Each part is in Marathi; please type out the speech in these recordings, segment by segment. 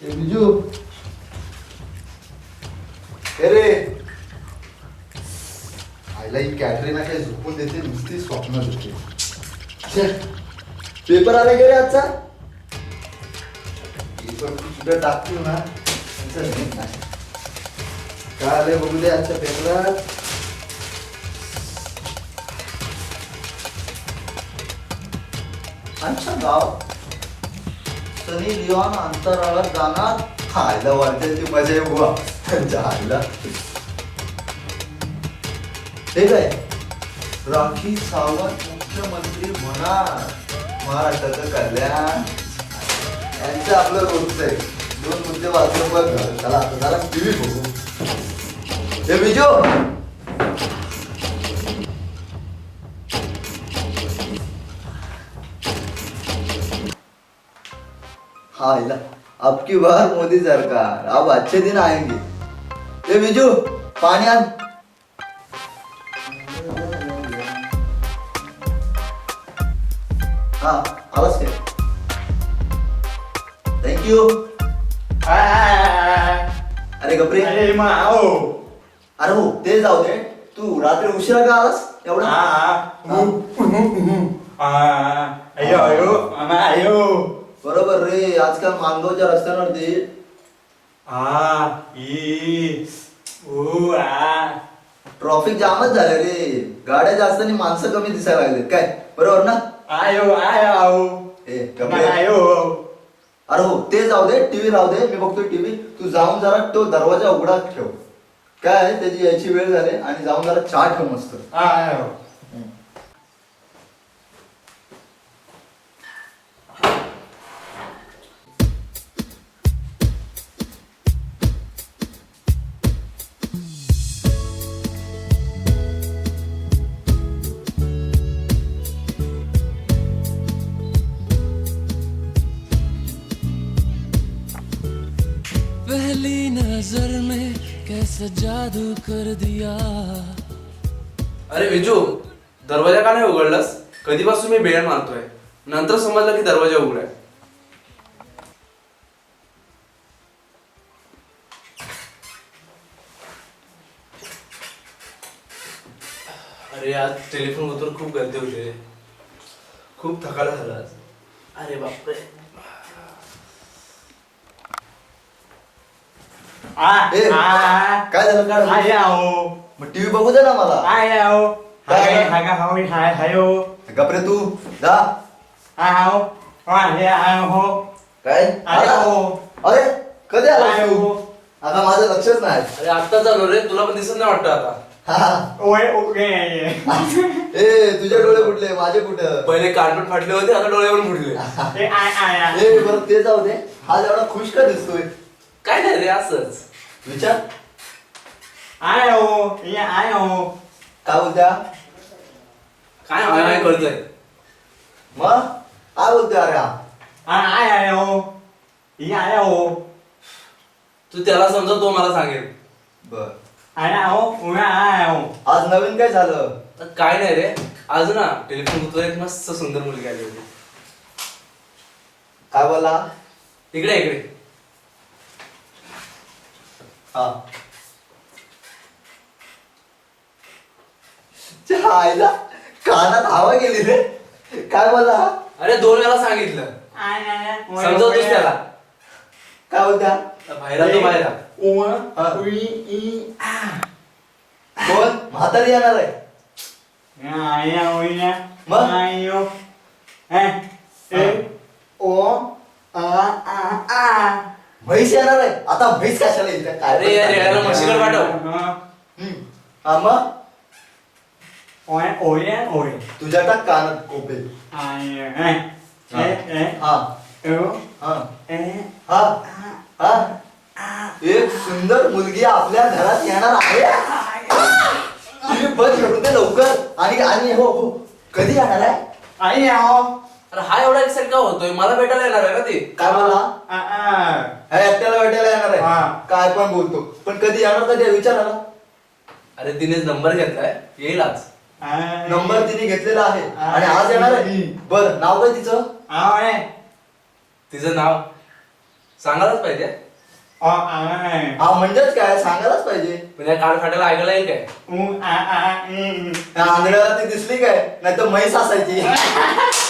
ए बिजू. ए रे. आईला ही कॅटरीना काही झोपून देते नुसती स्वप्न देते. छे, पेपर आले गेले आजचा? पेपर कुठं टाकतील ना. त्यांचं नीट नाही. काय आले बघू दे आजच्या पेपरात? आमचं गाव? सनी लिओन अंतराळात जाणार. खायला वाटते मजा आहे बुवा त्यांच्या आईला हे राखी सावंत मुख्यमंत्री होणार. महाराष्ट्राचं कल्याण. यांचं आपलं रोजचं आहे. दोन मुद्दे वाचलं बघ. चला आता जरा टीव्ही बघू. हे बिजू हाँ इला. अब की बार मोदी सरकार? अब अच्छे दिन आएंगे। ए बिजू पानी आन। हाँ आवाज के थँक यू अरे गपरे। अरे माओ अरे हो ते जाऊ दे। तू रात्री उशिरा का आलास? एवढा? अयो अयो मामा अयो बरोबर रे आजकाल मानगावच्या रस्त्यांवरती. आ ई ऊ आ. ट्रॉफिक जामच झाले रे. गाड्या जास्त आणि माणसं कमी दिसायला लागलेत. काय? बरोबर ना? आयो आयो ए गपरे आयो. अरे हो ते जाऊ दे टीव्ही राहू दे मी बघतोय टीव्ही तू जाऊन जरा तो दरवाजा उघडा ठेव. काय त्याची यायची वेळ झाली आणि जाऊन जरा चहा ठेव मस्त. आयो जादू कर दिया. अरे विजू दरवाजा का नाही उघडलास? कधीपासून मी बेळ मारतोय? नंतर समजलं की दरवाजा उघडाय. अरे आज टेलिफोन मधून खूप गर्दी होती. खूप थकायला झालं आज. अरे बापरे. ए, आ काय झालं काय आयो मग टीव्ही बघू दे ना मला. आयो हाय काय हाय हाय हाय हायो गपरे तू जा. हाय हाव हाय हाय हो काय? अरे आला? हो. अरे कधी आला हाय तू? हो. आता माझं लक्षच नाही. अरे आत्ता चालू रे. तुला पण दिसत नाही वाटतं आता. हा. ओय ओके. ए तुझे डोळे कुठले माझे कुठं पहिले कार्पेट फाटले होते आता डोळे पण फुटले. ए आय आय ए बरं ते जाऊ दे. हा एवढा खुश का दिसतोय? काय नाही रे असंच? विचार. आय हो आय हो काय बोलत्या? काय हाय हाय करतोय मग? काय बोलते अरे हा? आय आय हो ये आय हो तू त्याला समजा तो मला सांगेल. बर. आय हो उया आय हो आज नवीन काय झालं? तर काय नाही रे. आज ना टेलिफोन बूथवर एक मस्त सुंदर मुलगी आली होती. काय बोला इकडे इकडे. हा. आईला कानात हवा गेली रे. काय बोला अरे दोन वेळा सांगितलं. समजवतोस त्याला? काय बोलत्या बाहेर तो बाहेर. हा. कोण? म्हातारी येणार आहे. मग? ओ आ. म्हैस येणार आहे. आता म्हैस कशाला येईल काय अरे यार, याला म्हशीकडे पाठव. हम्म. हा मग? ओय ओय ओय. तुझ्या टाक कानात कोपे आय ए ए ए हा. ओ हा ए हा. हा एक सुंदर मुलगी आपल्या घरात येणार आहे. तुम्ही बस घेऊन दे लवकर. आणि आणि हो हो. कधी येणार आहे? आय हो अरे हा एवढा एक्साइट का होतोय? मला भेटायला येणार आहे का ती? काय मला आ आ. हा एकट्याला भेटायला येणार हा. आहे काय पण बोलतो. पण कधी येणार कधी आहे? विचारा ना अरे तिने नंबर घेतलाय. येईल आज. नंबर तिने घेतलेला आहे. आणि आज येणार आहे? बर नाव काय तिचं? आय तिचं नाव? सांगायलाच पाहिजे. आय हा म्हणजेच काय? सांगायलाच पाहिजे. म्हणजे फाटायला ऐकायला येईल काय? आंधळ्याला ती दिसली काय? नाही तर म्हैस असायची.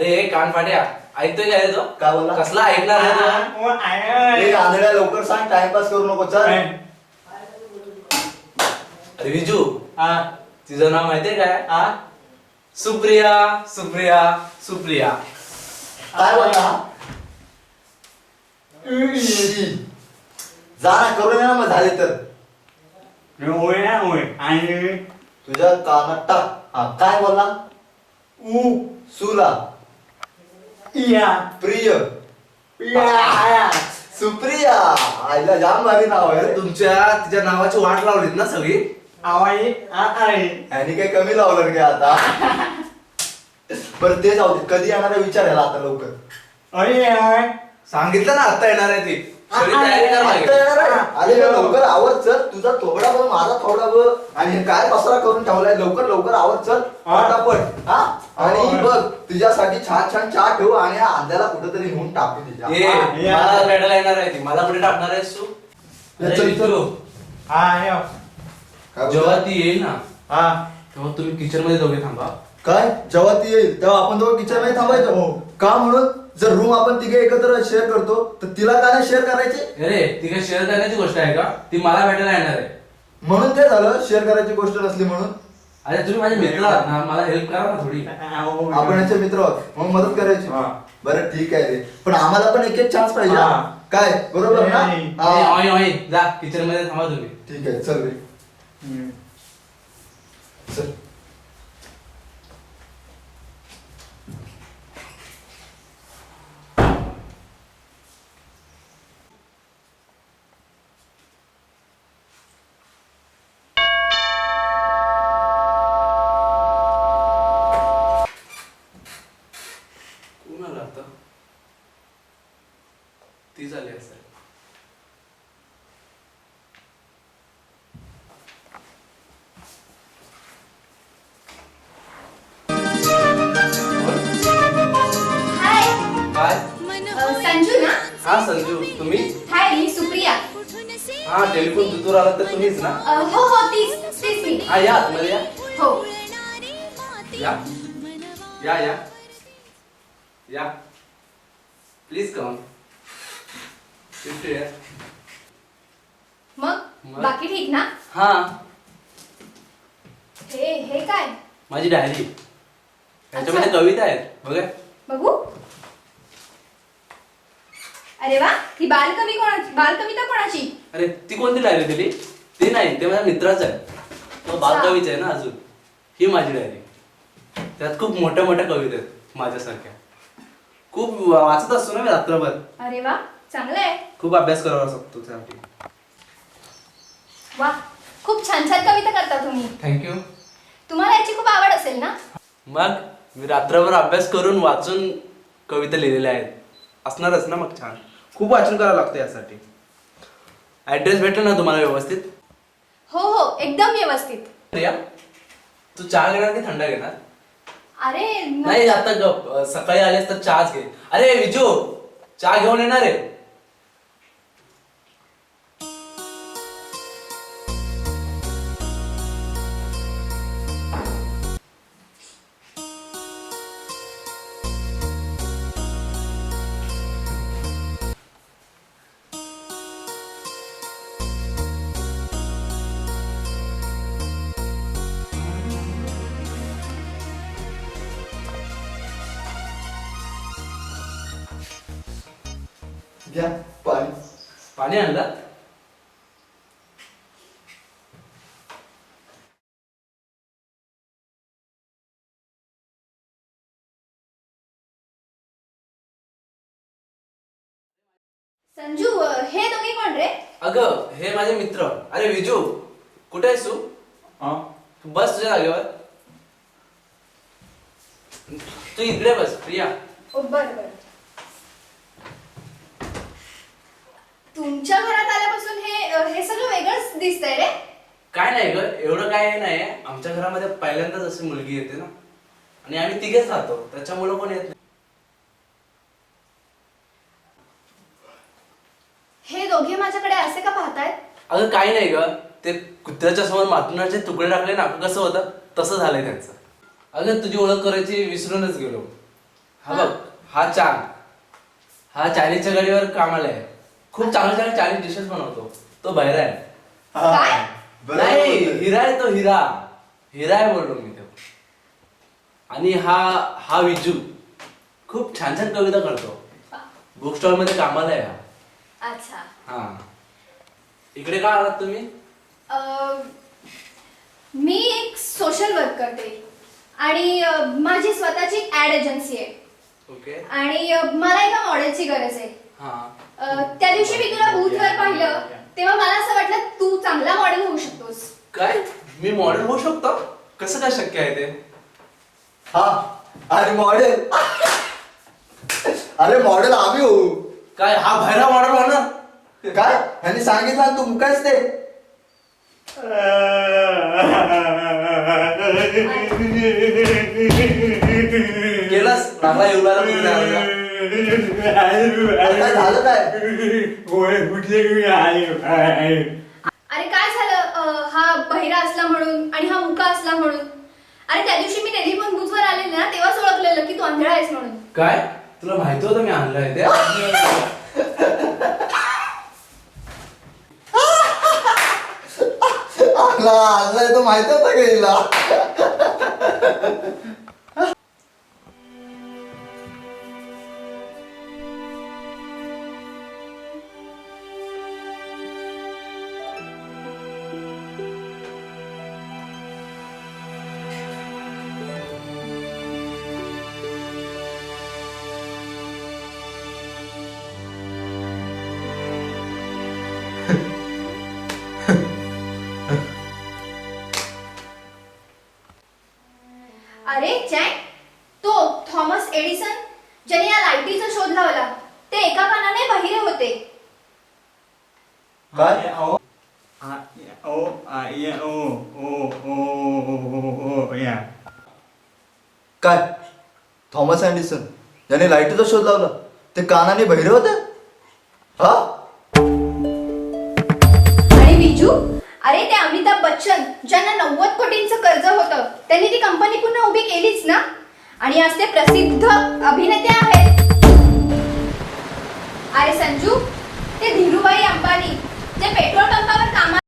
अरे कान फाट्या. ऐकतोय काय रे तो? काय बोलला? कसला ऐकणार रे तो? उ आय ए आंधळ्या लवकर सांग टाइमपास करू नको चल. अरे विजू. आ. तिचं नाव माहितीये काय? आ. सुप्रिया सुप्रिया सुप्रिया. काय बोलला? इ शी. जा ना करून ये ना मग झाले तर. तुझ्या कानात टाक. हा काय बोलला? उ. सुला. या प्रिय या सुप्रिया आईला जाम भारी नाव आहे. तुमच्या तिच्या नावाची वाट लावलीत ना सगळी आवाई आ ह्यानी काही कमी लावलं काय आता बरं ते जाऊ दे कधी येणार आहे विचारायला आता लवकर आय सांगितलं ना आता येणार आहे ती सगळी तयारी कर आता मागे. येणार आहे अरे रे, लवकर आवर चल तुझा थोबडा बघ माझा थोबडा बघ आणि हे काय पसरा करून ठेवलाय लवकर लवकर आवर चल हा. पटापट हा आणि. बघ तुझ्यासाठी छान छान चहा ठेवू आणि या आंध्याला कुठेतरी नेऊन टाकू ए, तिच्या हा. मला भेटायला येणार आहे ती. मला कुठे टाकणार आहेस तू? अरे चल, चल. विजू, आय काय जेव्हा बोलता? ती येईल ना आ तेव्हा तुम्ही किचनमध्ये दोघे थांबा. काय? जेव्हा ती येईल तेव्हा आपण दोघं किचनमध्ये थांबायचं. हो. का म्हणून? जर रूम आपण तिघे एकत्र शेअर करतो तर तिला का नाही शेअर करायचे? अरे ती काय शेअर करण्याची गोष्ट आहे का? ती मला भेटायला येणार आहे. म्हणून ते झालं शेअर करायची गोष्ट नसली म्हणून. अरे तुम्ही माझे मित्र आहात ना मला हेल्प करा ना थोडी. आपण याचे मित्र आहोत. मग मदत करायची. हा. बरं ठीक आहे. रे पण आम्हाला पण एक एक चान्स पाहिजे हा. हा. काय? बरोबर ना? नाही. ए, हा. ऑय, ऑय, जा किचनमध्ये थांबा तुम्ही. ठीक आहे चल रे चल. ना अ, हो हो तीच तीच मी. हा या आतमध्ये या. हो. या. या या. या. प्लीज कम मग मग? बाकी ठीक ना? हा. हे हे काय? माझी डायरी त्याच्यामध्ये कविता आहेत. बघा बघू. अरे वा ही बालकवी कोणाची? बालकविता कोणाची? अरे ती कोणती डायरी दिली? ती नाही ते माझ्या मित्राचं आहे. तो बालकवीच आहे ना अजून. ही माझी डायरी त्यात खूप मोठ्या मोठ्या कविता आहेत माझ्यासारख्या. खूप वाचत असतो ना मी रात्रभर. अरे वा चांगलं आहे. खूप अभ्यास करावा लागतो त्यासाठी. वा खूप छान छान कविता करता तुम्ही. थँक्यू तुम्हाला याची खूप आवड असेल ना? मग मी रात्रभर अभ्यास करून वाचून कविता लिहिलेल्या आहेत. असणारच ना मग छान. खूप वाचन करावं लागतं यासाठी. ऍड्रेस भेटेल ना तुम्हाला व्यवस्थित? हो हो एकदम व्यवस्थित. प्रिया तू चहा घेणार की थंडा घेणार? अरे न- नाही आता गप. सकाळी आलेस तर चहाच घे. अरे विजू चहा घेऊन येणार आहे? घ्या पाणी. पाणी आणलं? संजू हे दोघे कोण रे? अगं हे माझे मित्र. अरे विजू कुठे आहेस तू? हा? तू बस तुझ्या जागेवर. तू इकडे बस प्रिया. ओ बर बर. तुमच्या घरात आल्यापासून हे हे सगळं वेगळंच दिसतंय रे. काय नाही ग एवढं काय नाही. आमच्या घरामध्ये पहिल्यांदाच अशी मुलगी येते ना. आणि आम्ही तिघेच राहतो त्याच्यामुळे कोण येत नाही. हे दोघे माझ्याकडे असे का पाहतायत? अगं काही नाही ग ते कुत्र्याच्या समोर मातुनाचे तुकडे टाकले ना कसं होतं? तसं झालंय त्यांचं. अगं तुझी ओळख करायची विसरूनच गेलो. हा बघ हा चांद. हा चायनीजच्या गाडीवर कामाला आहे. खूप चांगले चांगले चायनीज डिशेस बनवतो. तो बहिरा आहे. काय? नाही. हिरा आहे तो हिरा. हिरा आहे बोललो मी तो. आणि हा हा विजू. खूप छान छान कविता करतो. बुक स्टॉलमध्ये कामाला आहे हा. अच्छा. हा. इकडे का आलात तुम्ही? अ, मी एक सोशल वर्क करते. आणि अ, माझी स्वतःची ऍड एजन्सी आहे. ओके आणि अ, मला एका मॉडेलची गरज आहे. हा. त्या दिवशी मी तुला बूथवर पाहिलं तेव्हा मला असं वाटलं तू चांगला मॉडेल होऊ शकतोस. काय? मी मॉडेल होऊ शकतो? कसं काय शक्य आहे ते? हा अरे मॉडेल अरे मॉडेल आम्ही होऊ. काय हा भैरा मॉडेल होणार काय? ह्यांनी सांगितलं तू मुकायच ते. गेलास लागला येऊ लागला आला? अरे काय? झालं काय अरे काय झालं? अ, हा बहिरा असला म्हणून आणि हा मुका असला म्हणून. अरे त्या दिवशी मी टेलिफोन बूथवर आलेले ना तेव्हाच ओळखलेलं की तू आंधळा आहेस म्हणून. काय? तुला माहिती होतं मी आणलंय ते आला आलाय तो माहीत होता का हिला? ओ ओ या. काय? थॉमस अँडिसन याने लाईटीचा शोध लावला. ते कानाने बहिरे होते? हा? आणि बिजू अरे ते अमिताभ बच्चन ज्यांना नव्वद कोटींचं कर्ज होतं त्यांनी ती कंपनी पुन्हा उभी केलीच ना? आणि आज ते प्रसिद्ध अभिनेते आहेत. अरे संजू ते धीरूभाई अंबानी जे पेट्रोल पंपावर कामा